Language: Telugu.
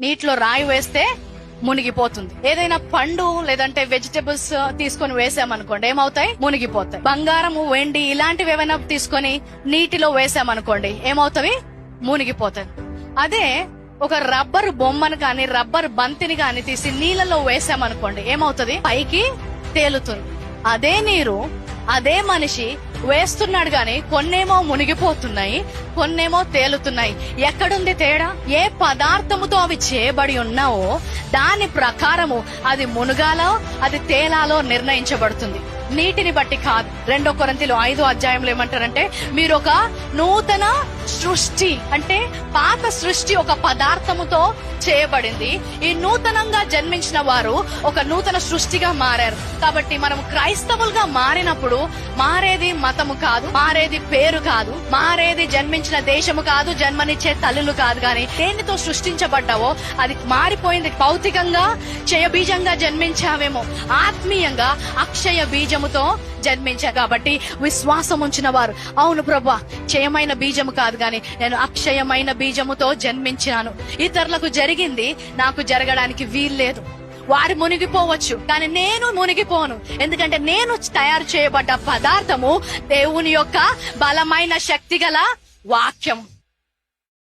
నీటిలో రాయి వేస్తే మునిగిపోతుంది. ఏదైనా పండు లేదంటే వెజిటబుల్స్ తీసుకొని వేసామనుకోండి ఏమవుతాయి? మునిగిపోతాయి. బంగారము వెండి ఇలాంటివి ఏమైనా తీసుకొని నీటిలో వేసామనుకోండి ఏమవుతాయి? మునిగిపోతాయి. అదే ఒక రబ్బర్ బొమ్మను కానీ రబ్బర్ బంతిని కానీ తీసి నీళ్ళలో వేసామనుకోండి ఏమవుతుంది? పైకి తేలుతుంది. అదే నీరు అదే మనిషి వేస్తున్నాడు గాని కొన్నేమో మునిగిపోతున్నాయి కొన్నేమో తేలుతున్నాయి. ఎక్కడుంది తేడా? ఏ పదార్థముతో అవి చేయబడి ఉన్నావో దాని ప్రకారము అది మునుగాలో అది తేలాలో నిర్ణయించబడుతుంది. నీటిని బట్టి కాదు. రెండో కొరంతిలో ఐదో అధ్యాయంలో ఏమంటారంటే మీరు ఒక నూతన సృష్టి అంటే పాత సృష్టి ఒక పదార్థముతో చేయబడింది. ఈ నూతనంగా జన్మించిన వారు ఒక నూతన సృష్టిగా మారారు. కాబట్టి మనం క్రైస్తవులుగా మారినప్పుడు మారేది మతము కాదు మారేది పేరు కాదు మారేది జన్మించిన దేశము కాదు జన్మనిచ్చే తల్లులు కాదు కానీ దేనితో సృష్టించబడ్డావో అది మారిపోయింది. భౌతికంగా క్షయ బీజంగా జన్మించావేమో ఆత్మీయంగా అక్షయ బీజం బీజముతో జన్మించా కాబట్టి విశ్వాసం ఉంచిన వారు. అవును ప్రభా క్షయమైన బీజము కాదు గాని నేను అక్షయమైన బీజముతో జన్మించాను ఇతరులకు జరిగింది నాకు జరగడానికి వీల్లేదు. వారు మునిగిపోవచ్చు కానీ నేను మునిగిపోను. ఎందుకంటే నేను తయారు చేయబడ్డ పదార్థము దేవుని యొక్క బలమైన శక్తి గల వాక్యం